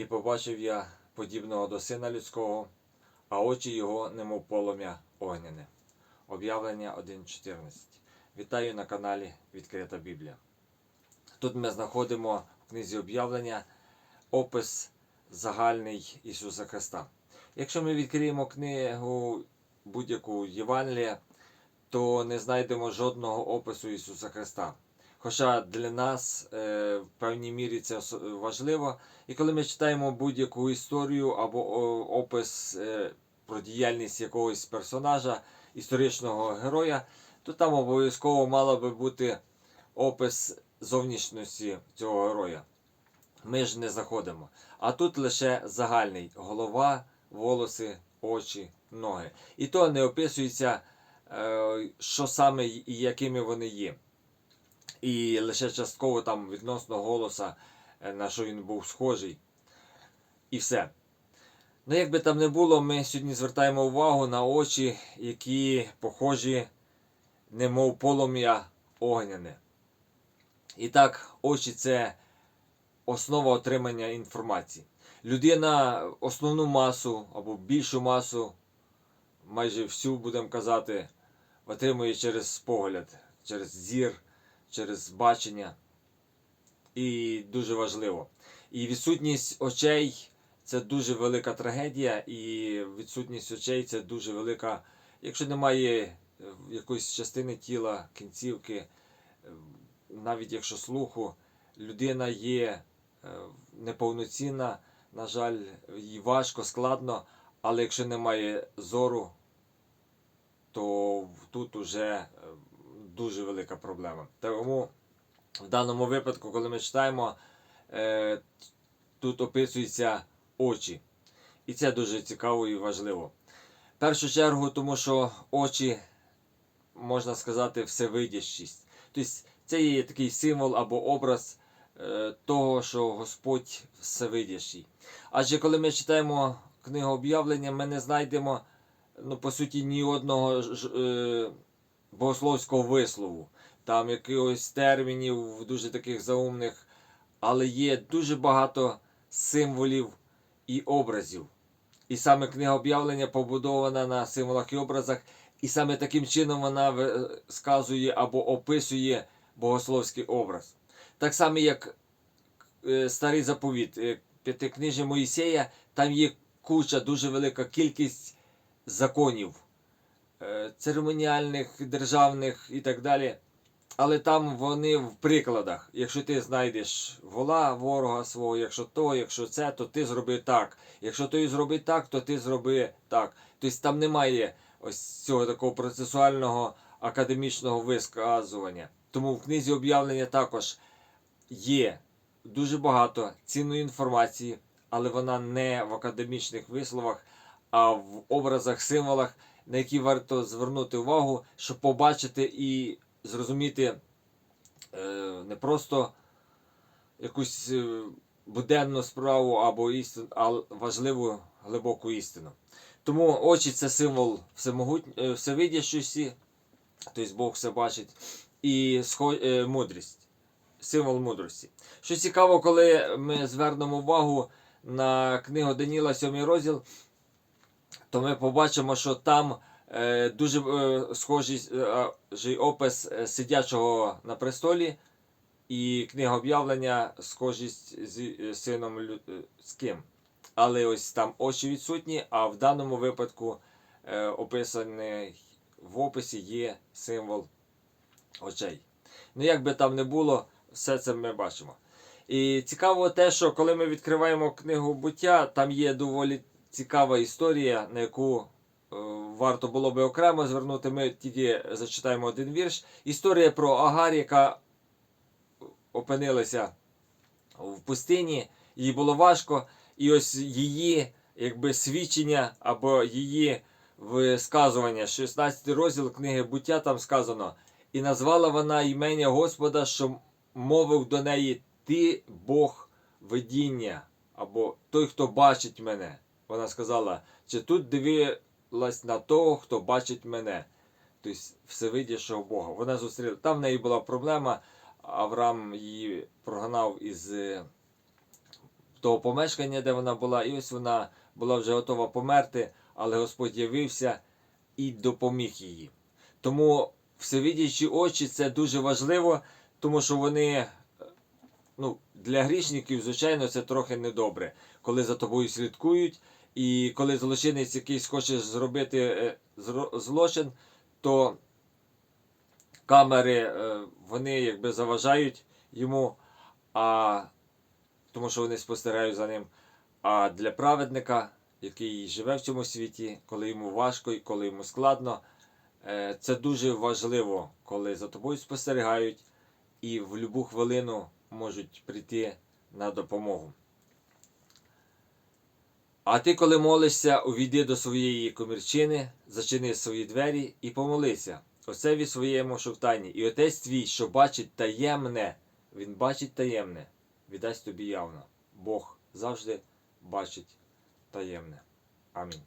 І побачив я подібного до сина людського, а очі його немов полум'я огняне. Об'явлення 1.14. Вітаю на каналі Відкрита Біблія. Тут ми знаходимо в книзі об'явлення опис загальний Ісуса Христа. Якщо ми відкриємо книгу будь-яку Євангелія, то не знайдемо жодного опису Ісуса Христа. Хоча для нас е, в певній мірі це важливо. І коли ми читаємо будь-яку історію або о, опис е, про діяльність якогось персонажа, історичного героя, то там обов'язково мало би бути опис зовнішності цього героя. Ми ж не заходимо. А тут лише загальний голова, волоси, очі, ноги. І то не описується, е, що саме і якими вони є. І лише частково там відносно голоса, е, на що він був схожий. І все. Ну, як би там не було, ми сьогодні звертаємо увагу на очі, які похожі, немов полум'я огняне. І так, очі це основа отримання інформації. Людина основну масу або більшу масу, майже всю, будемо казати, отримує через погляд, через зір, через бачення. І дуже важливо. І відсутність очей це дуже велика трагедія, і відсутність очей це дуже велика. Якщо немає е, якоїсь частини тіла, кінцівки, е, навіть якщо слуху, людина є е, неповноцінна, на жаль, їй важко, складно, але якщо немає зору, то тут уже дуже велика проблема. Тому в даному випадку, коли ми читаємо, е, тут описуються очі. І це дуже цікаво і важливо. В першу чергу, тому що очі, можна сказати, всевидящість. Тобто це є такий символ або образ е, того, що Господь всевидящий. Адже коли ми читаємо книгу об'явлення, ми не знайдемо, ну, по суті, ні одного ж- е, богословського вислову, там якихось термінів, дуже таких заумних, але є дуже багато символів і образів. І саме книга об'явлення побудована на символах і образах, і саме таким чином вона ви- сказує або описує богословський образ. Так само, як е, старий заповіт, е, п'ятикнижжя Моїсея, там є куча, дуже велика кількість законів, е, церемоніальних, державних і так далі. Але там вони в прикладах. Якщо ти знайдеш вола ворога свого, якщо то, якщо це, то ти зроби так. Якщо той зроби так, то ти зроби так. Тобто там немає ось цього такого процесуального академічного висказування. Тому в книзі об'явлення також є дуже багато цінної інформації, але вона не в академічних висловах, а в образах, символах, на які варто звернути увагу, щоб побачити і зрозуміти е, не просто якусь е, буденну справу або істину, а важливу глибоку істину. Тому очі це символ е, всевидящості, тобто Бог все бачить, і мудрість, символ мудрості. Що цікаво, коли ми звернемо увагу на книгу Даніла, 7 розділ, то ми побачимо, що там е, дуже е, схожий е, опис е, сидячого на престолі, і книга об'явлення схожість з е, сином людським. Але ось там очі відсутні, а в даному випадку е, описаний в описі є символ очей. Ну, як би там не було, все це ми бачимо. І цікаво те, що коли ми відкриваємо книгу буття, там є доволі цікава історія, на яку е, варто було би окремо звернути. Ми тільки зачитаємо один вірш. Історія про Агар, яка опинилася в пустині, їй було важко, і ось її якби свідчення або її висказування, 16 розділ книги буття там сказано. І назвала вона імення Господа, що мовив до неї Ти Бог видіння, або той, хто бачить мене. Вона сказала, чи тут дивилась на того, хто бачить мене, тобто всевидящого Бога. Вона зустріла. Там в неї була проблема. Авраам її прогнав із е, того помешкання, де вона була, і ось вона була вже готова померти, але Господь явився і допоміг їй. Тому всевидячі очі це дуже важливо, тому що вони е, ну, для грішників, звичайно, це трохи недобре, коли за тобою слідкують, і коли злочинець якийсь хоче зробити е, злочин, то камери е, вони якби заважають йому, а, тому що вони спостерігають за ним. А для праведника, який живе в цьому світі, коли йому важко і коли йому складно, е, це дуже важливо, коли за тобою спостерігають і в будь-яку хвилину можуть прийти на допомогу. А ти, коли молишся, увійди до своєї комірчини, зачини свої двері і помолися. Оцеві своєму шовтанні. І отець твій, що бачить таємне, він бачить таємне, віддасть тобі явно. Бог завжди бачить таємне. Амінь.